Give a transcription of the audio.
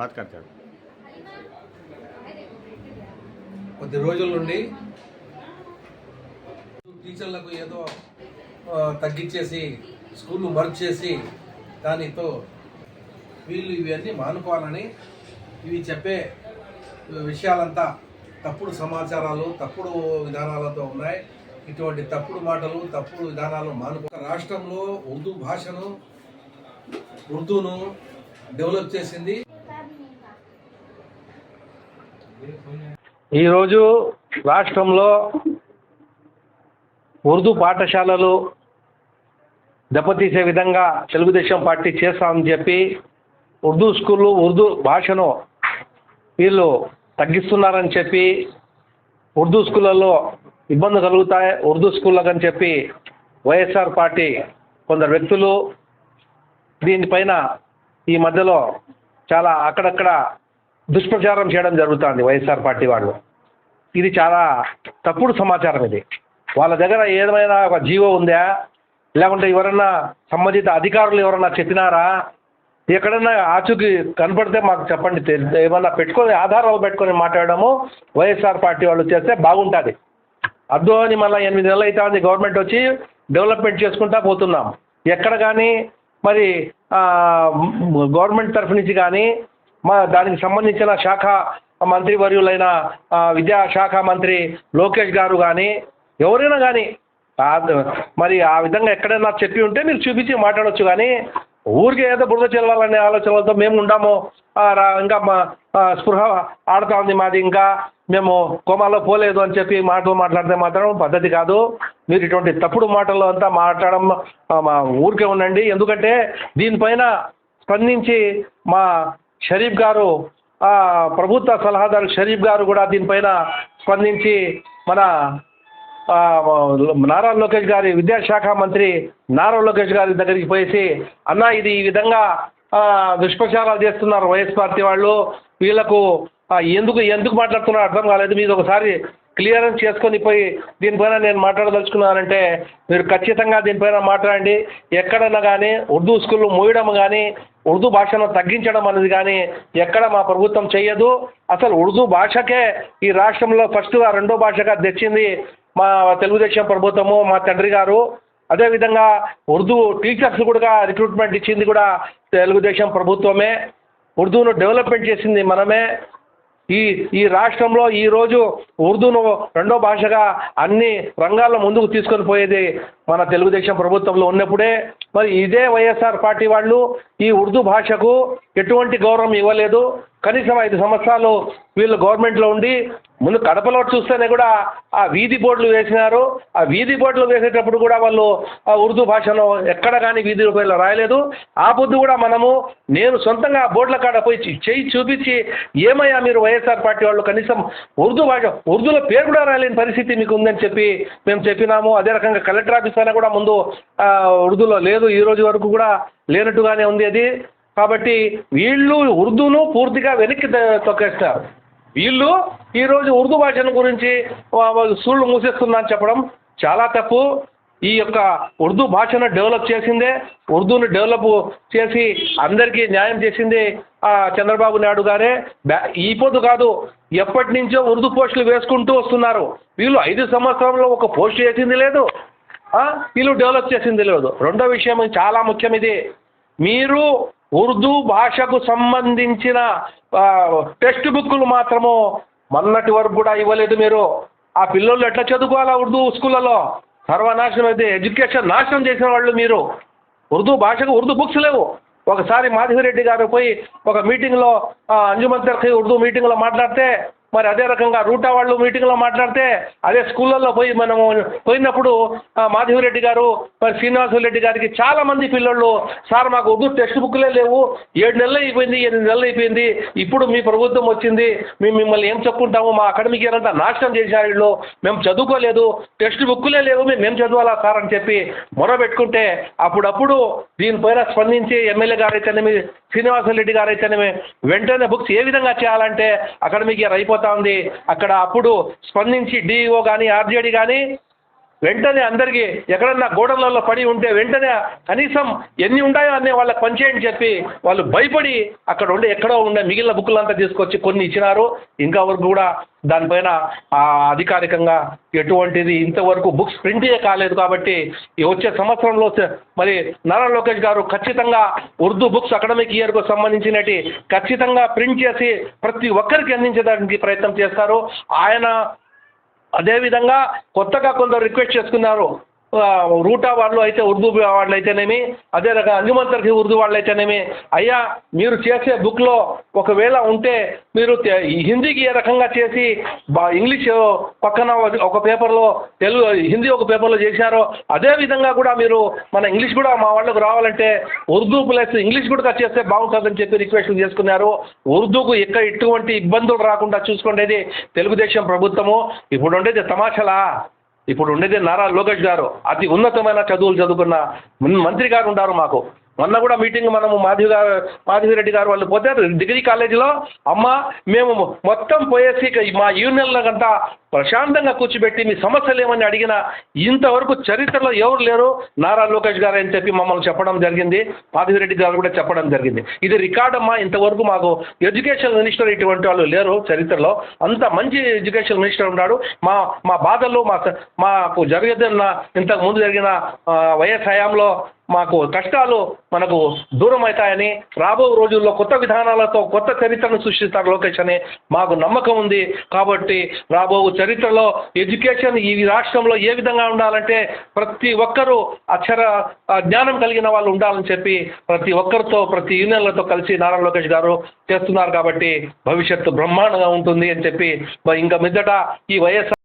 మాట్లాడతాడు. కొద్ది రోజుల నుండి టీచర్లకు ఏదో తగ్గించేసి స్కూళ్ళు వర్క్ చేసి దానితో వీళ్ళు ఇవన్నీ మానుకోవాలని ఇవి చెప్పే విషయాలంతా తప్పుడు సమాచారాలు తప్పుడు విధానాలతో ఉన్నాయి. ఇటువంటి తప్పుడు మాటలు తప్పుడు విధానాలు మానుకో రాష్ట్రంలో ఉర్దూ భాషను ఉర్దూను డెవలప్ చేసింది ఈరోజు రాష్ట్రంలో ఉర్దూ పాఠశాలలు దెబ్బతీసే విధంగా తెలుగుదేశం పార్టీ చేస్తామని చెప్పి ఉర్దూ స్కూళ్ళు ఉర్దూ భాషను వీళ్ళు తగ్గిస్తున్నారని చెప్పి ఉర్దూ స్కూళ్ళల్లో ఇబ్బంది కలుగుతాయి. ఉర్దూ స్కూళ్ళకు అని చెప్పి వైఎస్ఆర్ పార్టీ కొందరు వ్యక్తులు దీనిపైన ఈ మధ్యలో చాలా అక్కడక్కడ దుష్ప్రచారం చేయడం జరుగుతుంది వైఎస్ఆర్ పార్టీ వాళ్ళు. ఇది చాలా తప్పుడు సమాచారం ఇది. వాళ్ళ దగ్గర ఏమైనా ఒక జీవో ఉందా? లేకుంటే ఎవరన్నా సంబంధిత అధికారులు ఎవరన్నా చెప్పినారా? ఎక్కడన్నా ఆచూకీ కనపడితే మాకు చెప్పండి. ఏమన్నా పెట్టుకొని ఆధారాలు పెట్టుకొని మాట్లాడడము వైఎస్ఆర్ పార్టీ వాళ్ళు చేస్తే బాగుంటుంది. అద్దు అని మళ్ళీ ఎనిమిది నెలలు అయితే ఉంది గవర్నమెంట్ వచ్చి డెవలప్మెంట్ చేసుకుంటా పోతున్నాం. ఎక్కడ కానీ మరి గవర్నమెంట్ తరఫు నుంచి కానీ మా దానికి సంబంధించిన శాఖ మంత్రి వర్యులైన విద్యాశాఖ మంత్రి లోకేష్ గారు కానీ ఎవరైనా కానీ మరి ఆ విధంగా ఎక్కడైనా చెప్పి ఉంటే మీరు చూపించి మాట్లాడొచ్చు కానీ ఊరికే ఏదో బురద చెల్లాలనే ఆలోచనలతో మేము ఉండాము. రా- ఇంకా మా స్పృహ ఆడుతా ఉంది మాది. ఇంకా మేము కోమాలో పోలేదు అని చెప్పి మాటలు మాట్లాడితే మాత్రం పద్ధతి కాదు. మీరు ఇటువంటి తప్పుడు మాటలు అంతా మాట్లాడడం మా ఊరికే ఉండండి. ఎందుకంటే దీనిపైన స్పందించి మా షరీఫ్ గారు ప్రభుత్వ సలహాదారు షరీఫ్ గారు కూడా దీనిపైన స్పందించి మన నారా లోకేష్ గారి విద్యాశాఖ మంత్రి నారా లోకేష్ గారి దగ్గరికి పోయేసి అన్న ఇది ఈ విధంగా దుష్ప్రచారాలు చేస్తున్నారు వైఎస్ పార్టీ వాళ్ళు. వీళ్ళకు ఎందుకు ఎందుకు మాట్లాడుతున్నారో అర్థం కాలేదు. మీరు ఒకసారి క్లియరెన్స్ చేసుకొని పోయి దీనిపైన నేను మాట్లాడదలుచుకున్నానంటే మీరు ఖచ్చితంగా దీనిపైన మాట్లాడండి. ఎక్కడన్నా కానీ ఉర్దూ స్కూళ్ళు మూయడం కానీ ఉర్దూ భాషను తగ్గించడం అనేది కానీ ఎక్కడ మా ప్రభుత్వం చేయదు అసలు ఉర్దూ భాషకే ఈ రాష్ట్రంలో ఫస్ట్గా రెండో భాషగా తెచ్చింది మా తెలుగుదేశం ప్రభుత్వము మా తండ్రి గారు. అదేవిధంగా ఉర్దూ టీచర్స్ కూడా రిక్రూట్మెంట్ ఇచ్చింది కూడా తెలుగుదేశం ప్రభుత్వమే. ఉర్దూను డెవలప్మెంట్ చేసింది మనమే. ఈ ఈ రాష్ట్రంలో ఈరోజు ఉర్దూను రెండో భాషగా అన్ని రంగాల్లో ముందుకు తీసుకొని పోయేది మన తెలుగుదేశం ప్రభుత్వంలో ఉన్నప్పుడే. మరి ఇదే వైఎస్ఆర్ పార్టీ వాళ్ళు ఈ ఉర్దూ భాషకు ఎటువంటి గౌరవం ఇవ్వలేదు. కనీసం ఐదు సంవత్సరాలు వీళ్ళు గవర్నమెంట్లో ఉండి ముందు కడపలో చూస్తేనే కూడా ఆ వీధి బోర్డులు వేసినారు. ఆ వీధి బోర్డులు వేసేటప్పుడు కూడా వాళ్ళు ఆ ఉర్దూ భాషలో ఎక్కడ కానీ వీధి రూపాయలు రాయలేదు. ఆ బుద్ధి కూడా మనము నేను సొంతంగా ఆ బోర్డుల కాడ పోయి చేయి చూపించి ఏమయ్యా మీరు వైఎస్ఆర్ పార్టీ వాళ్ళు కనీసం ఉర్దూ భాష ఉర్దూలో పేరు కూడా రాయలేని పరిస్థితి మీకు ఉందని చెప్పి మేము చెప్పినాము. అదే రకంగా కలెక్టర్ ఆఫీస్ అయినా కూడా ముందు ఉర్దూలో లేదు. ఈ రోజు వరకు కూడా లేనట్టుగానే ఉంది అది. కాబట్టి వీళ్ళు ఉర్దూను పూర్తిగా వెనక్కి తొక్కేస్తారు. వీళ్ళు ఈరోజు ఉర్దూ భాషను గురించి సూళ్ళు మూసేస్తున్నా అని చెప్పడం చాలా తప్పు. ఈ యొక్క ఉర్దూ భాషను డెవలప్ చేసిందే ఉర్దూను డెవలప్ చేసి అందరికీ న్యాయం చేసింది చంద్రబాబు నాయుడు గారే. బ్యా ఈ పొద్దు కాదు ఎప్పటి నుంచో ఉర్దూ పోస్టులు వేసుకుంటూ వస్తున్నారు. వీళ్ళు ఐదు సంవత్సరంలో ఒక పోస్ట్ చేసింది లేదు. వీళ్ళు డెవలప్ చేసింది లేదు. రెండో విషయం చాలా ముఖ్యం ఇది. మీరు ఉర్దూ భాషకు సంబంధించిన టెక్స్ట్ బుక్కులు మాత్రము మొన్నటి వరకు కూడా ఇవ్వలేదు మీరు. ఆ పిల్లలు ఎట్లా చదువుకోవాలా ఉర్దూ స్కూళ్ళలో? సర్వనాశనం అయితే ఎడ్యుకేషన్ నాశనం చేసిన వాళ్ళు మీరు. ఉర్దూ భాషకు ఉర్దూ బుక్స్ లేవు. ఒకసారి మాధవిరెడ్డి గారు పోయి ఒక మీటింగ్లో అంజుమంతర్కి ఉర్దూ మీటింగ్లో మాట్లాడితే మరి అదే రకంగా రూటా వాళ్ళు మీటింగ్లో మాట్లాడితే అదే స్కూళ్ళల్లో పోయి మనము పోయినప్పుడు మాధవిరెడ్డి గారు మరి శ్రీనివాసరెడ్డి గారికి చాలా మంది పిల్లలు సార్ మాకు ఉర్దూ టెక్స్ట్ బుక్లే లేవు ఏడు నెలలు అయిపోయింది ఎనిమిది నెలలు అయిపోయింది ఇప్పుడు మీ ప్రభుత్వం వచ్చింది మేము మిమ్మల్ని ఏం చెప్పుకుంటాము మా అకాడమిక్ ఇయర్ అంతా నాశనం చేశారు వీళ్ళు మేము చదువుకోలేదు టెక్స్ట్ బుక్లే లేవు మేము ఏం చదవాలా సార్ అని చెప్పి మొరబెట్టుకుంటే అప్పుడప్పుడు దీనిపైన స్పందించి ఎమ్మెల్యే గారు అయితేనేమి శ్రీనివాసరెడ్డి గారు అయితేనేమి వెంటనే బుక్స్ ఏ విధంగా చేయాలంటే అకాడమిక్ ఇయర్ అయిపోతా ఉంది. అక్కడ అప్పుడు స్పందించి డిఈఓ కానీ ఆర్జేడీ కానీ వెంటనే అందరికీ ఎక్కడన్నా గోడలలో పడి ఉంటే వెంటనే కనీసం ఎన్ని ఉంటాయో అన్నీ వాళ్ళకి పంచేయండి చెప్పి వాళ్ళు భయపడి అక్కడ ఉండే ఎక్కడో ఉండే మిగిలిన బుక్కులంతా తీసుకొచ్చి కొన్ని ఇచ్చినారు. ఇంకా వరకు కూడా దానిపైన అధికారికంగా ఎటువంటిది ఇంతవరకు బుక్స్ ప్రింటే కాలేదు కాబట్టి ఈ వచ్చే సంవత్సరంలో మరి నారా లోకేష్ గారు ఖచ్చితంగా ఉర్దూ బుక్స్ అకాడమిక్ ఇయర్కు సంబంధించినటి ఖచ్చితంగా ప్రింట్ చేసి ప్రతి ఒక్కరికి అందించడానికి ప్రయత్నం చేస్తారు. ఆయన అదేవిధంగా కొత్తగా కొందరు రిక్వెస్ట్ చేసుకున్నారు. రూటా వాళ్ళు అయితే ఉర్దూ వాళ్ళు అయితేనేమి అదే రకంగా అంజుమంతర్కి ఉర్దూ వాళ్ళు అయితేనేమి అయ్యా మీరు చేసే బుక్లో ఒకవేళ ఉంటే మీరు హిందీకి ఏ రకంగా చేసి బా ఇంగ్లీష్ పక్కన ఒక- ఒక పేపర్లో తెలుగు హిందీ ఒక పేపర్లో చేశారో అదే విధంగా కూడా మీరు మన ఇంగ్లీష్ కూడా మా వాళ్ళకు రావాలంటే ఉర్దూ ప్లస్ ఇంగ్లీష్ కూడా చేస్తే బాగుంటుందని చెప్పి రిక్వెస్ట్ చేసుకున్నారు. ఉర్దూకు ఎక్కడ ఎటువంటి ఇబ్బందులు రాకుండా చూసుకునేది తెలుగుదేశం ప్రభుత్వము. ఇప్పుడు ఉండేది తమాషలా? ఇప్పుడు ఉండేది నారా లోకేష్ గారు. అతి ఉన్నతమైన చదువులు చదువుకున్న మంత్రి గారు ఉన్నారు మాకు. మొన్న కూడా మీటింగ్ మనము మాధవి గారు మాధవి రెడ్డి గారు వాళ్ళు పోతే డిగ్రీ కాలేజీలో అమ్మ మేము మొత్తం పోయేసి మా యూనియన్ల కంతా ప్రశాంతంగా కూర్చోబెట్టి మీ సమస్యలు ఏమని అడిగినా ఇంతవరకు చరిత్రలో ఎవరు లేరు. నారా లోకేష్ గారు అని చెప్పి మమ్మల్ని చెప్పడం జరిగింది. మాధవి రెడ్డి గారు కూడా చెప్పడం జరిగింది. ఇది రికార్డ్ అమ్మా ఇంతవరకు మాకు ఎడ్యుకేషన్ మినిస్టర్ ఇటువంటి వాళ్ళు లేరు చరిత్రలో. అంత మంచి ఎడ్యుకేషన్ మినిస్టర్ ఉన్నాడు. మా మా బాధలు మా మాకు జరిగేదన్న ఇంతకు ముందు జరిగిన ఆ, వైఎస్ హయాంలో మాకు కష్టాలు మనకు దూరం అవుతాయని రాబో రోజుల్లో కొత్త విధానాలతో కొత్త చరిత్రను సృష్టిస్తారు లోకేష్ అని మాకు నమ్మకం ఉంది. కాబట్టి రాబో చరిత్రలో ఎడ్యుకేషన్ ఈ రాష్ట్రంలో ఏ విధంగా ఉండాలంటే ప్రతి ఒక్కరూ అక్షర జ్ఞానం కలిగిన వాళ్ళు ఉండాలని చెప్పి ప్రతి ఒక్కరితో ప్రతి యూనియన్లతో కలిసి నారా లోకేష్ గారు చేస్తున్నారు కాబట్టి భవిష్యత్తు బ్రహ్మాండంగా ఉంటుంది అని చెప్పి ఇంకా మీదట ఈ వైఎస్ఆర్